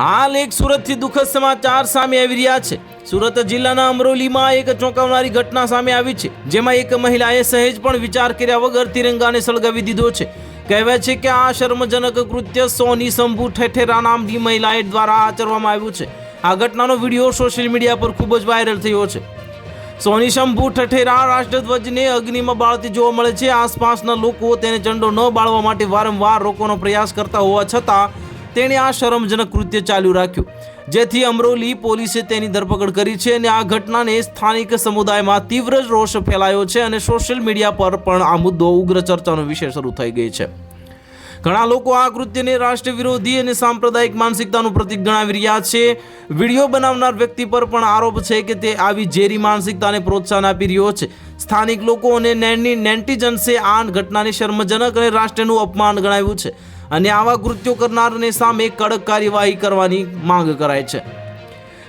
હાલ એક સુરતથી દુઃખદ સમાચાર સામે આવી રહ્યા છે. સુરત જિલ્લાના અમરોલીમાં એક ચોંકાવનારી ઘટના સામે આવી છે, જેમાં એક મહિલાએ સહેજ પણ વિચાર કર્યા વગર તિરંગાને સળગાવી દીધો છે. કહેવાય છે કે આ શર્મજનક કૃત્ય સોની શંભુ ઠેઠેરા નામની મહિલાએ દ્વારા આચરવામાં આવ્યું છે. આ ઘટનાનો વીડિયો સોશિયલ મીડિયા પર ખૂબ જ વાયરલ થયો છે. સોની શંભુ ઠઠેરા રાષ્ટ્રધ્વજને અગ્નિમાં બાળતી જોવા મળે છે. આસપાસના લોકો તેને ઝંડો ન બાળવા માટે વારંવાર રોકવાનો પ્રયાસ કરતા હોવા છતાં તેણે આ શરમજનક કૃત્ય ચાલુ રાખ્યું. જેથી અમરોલી પોલીસે તેની ધરપકડ કરી છે અને આ ઘટનાને સ્થાનિક સમુદાયમાં તીવ્ર રોષ ફેલાયો છે અને સોશિયલ મીડિયા પર પણ આ મુદ્દો ઉગ્ર ચર્ચાનો વિષય શરૂ થઈ ગઈ છે. ઘણા લોકો આ કૃત્યને રાષ્ટ્ર વિરોધી અને સાંપ્રદાયિક માનસિકતાનું પ્રતીક ગણાવી રહ્યા છે. વીડિયો બનાવનાર વ્યક્તિ પર પણ આરોપ છે કે તે આવી ઝેરી માનસિકતાને પ્રોત્સાહન આપી રહ્યો છે. સ્થાનિક લોકો અને નેની, નેન્ટીજન્સે આ ઘટનાને શર્મજનક અને રાષ્ટ્રનું અપમાન ગણાવ્યું છે અને આવા કૃત્યો કરનારને સામે કડક કાર્યવાહી કરવાની માંગ કરાય છે.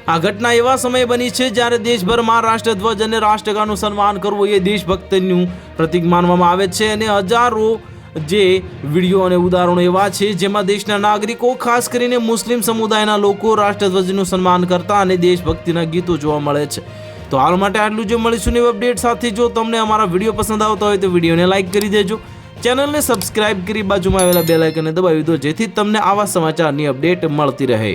આ ઘટના એવા સમયે બની છે જ્યારે દેશભરમાં રાષ્ટ્રધ્વજ અને રાષ્ટ્રગાનનું સન્માન કરવું એ દેશભક્તિનું પ્રતીક માનવામાં આવે છે અને હજારો જે વીડિયો અને ઉદાહરણો એવા છે જેમાં દેશના નાગરિકો, ખાસ કરીને મુસ્લિમ સમુદાયના લોકો, રાષ્ટ્રધ્વજનું સન્માન કરતા અને દેશભક્તિના ગીતો જોવા મળે છે. તો હાલ માટે આટલું જ મળીશું ને અપડેટ સાથે. જો તમને અમારા વીડિયો પસંદ આવતા હોય તો વિડીયોને લાઇક કરી દેજો. ચેનલને સબસ્ક્રાઇબ કરી બાજુમાં આવેલા બે લાઇકને દબાવી દો જેથી તમને આવા સમાચારની અપડેટ મળતી રહે.